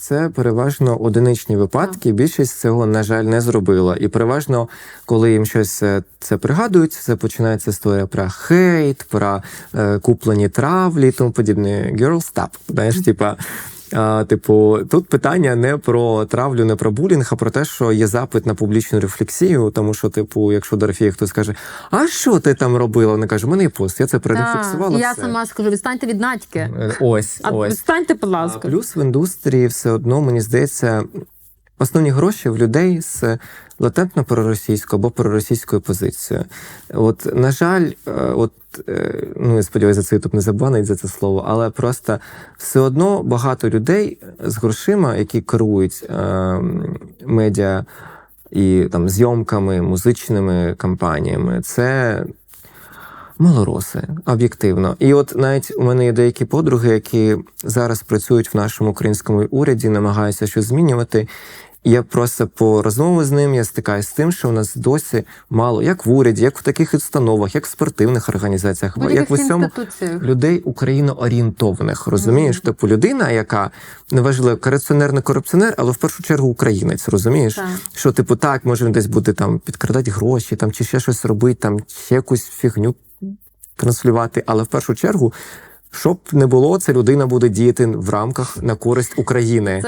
Це переважно одиничні випадки. Більшість цього, на жаль, не зробила. І переважно, коли їм щось е, це пригадують, це починається історія про хейт, про е, куплені травлі і тому подібне. Girl, stop. Знаєш, типа. А, типу, тут питання не про травлю, не про булінг, а про те, що є запит на публічну рефлексію. Тому що, типу, якщо Дорофія хтось каже, а що ти там робила? Вона каже, мене є пост, я це Так, перерефлексувала. і я все». сама скажу, відстаньте від Надьки. Е, Ось, А ось. відстаньте, будь А ласка. плюс в індустрії все одно, мені здається, основні гроші в людей з латентно проросійською або проросійською позицією. От, на жаль, е, от, е, ну, я сподіваюся, за це YouTube не забанить за це слово, але просто все одно багато людей з грошима, які керують е, медіа і там зйомками, музичними кампаніями, це Малороси, об'єктивно. І от навіть у мене є деякі подруги, які зараз працюють в нашому українському уряді, намагаються щось змінювати. Я просто по розмові з ним я стикаюся з тим, що у нас досі мало, як в уряді, як в таких установах, як в спортивних організаціях, як в усьому людей україноорієнтованих. Розумієш? Типу людина, яка неважливо, корупціонер, не корупціонер, але в першу чергу українець, розумієш? Так. Що, типу, так, може він десь буде там підкрадати гроші, там чи ще щось робити, там ще якусь фігню транслювати. Але в першу чергу, щоб не було, ця людина буде діяти в рамках на користь України. Це